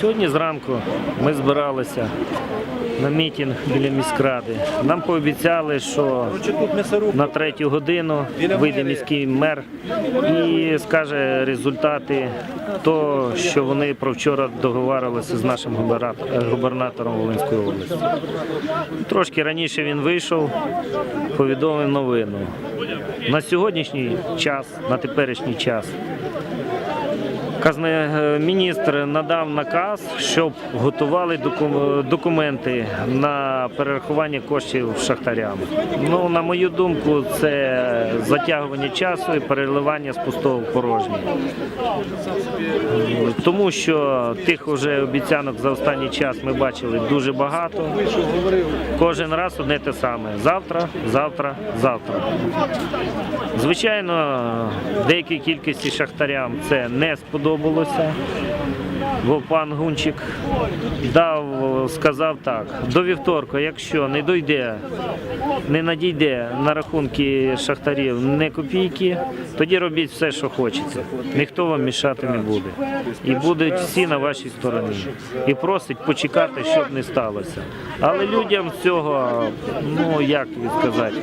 Сьогодні зранку ми збиралися на мітинг біля міськради. Нам пообіцяли, що на третю годину вийде міський мер і скаже результати того, що вони про вчора договарилися з нашим губернатором Волинської області. Трошки раніше він вийшов, повідомив новину. На сьогоднішній час, на теперішній час, е, міністр надав наказ, щоб готували документи на перерахування коштів шахтарям. Ну, на мою думку, це затягування часу і переливання з пустого в порожнє. Тому що тих уже обіцянок за останній час ми бачили дуже багато. Кожен раз одне те саме. Завтра, завтра, завтра. Звичайно, деякій кількості шахтарям це не сподобалося. Бо пан Гунчик дав, сказав так: до вівторка, якщо не дойде, не надійде на рахунки шахтарів не копійки, тоді робіть все, що хочеться. Ніхто вам мішати не буде. І будуть всі на вашій стороні. І просить почекати, щоб не сталося. Але людям цього, ну як сказати,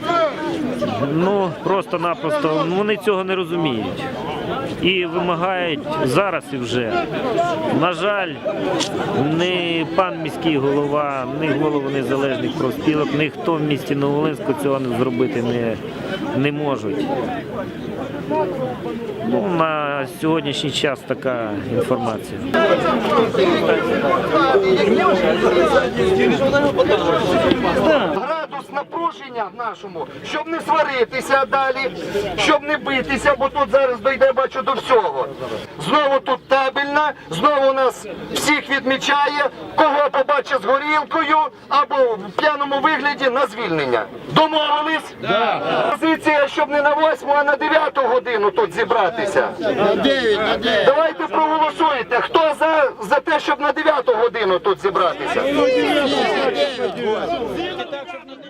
ну просто-напросто ну, вони цього не розуміють. І вимагають зараз і вже. На жаль, ні пан міський голова, ні голови незалежних профспілок, ніхто в місті Новолинську цього не зробити не, не можуть. Ну, на сьогоднішній час така інформація. Напруження в нашому, щоб не сваритися далі, щоб не битися, бо тут зараз дойде, бачу, до всього. Знову тут табельна, знову нас всіх відмічає, кого побачить з горілкою або в п'яному вигляді на звільнення. Домовились? Позиція, щоб не на восьму, а на дев'яту годину тут зібратися. Давайте проголосуйте. Хто за, за те, щоб на дев'яту годину тут зібратися? Так, щоб на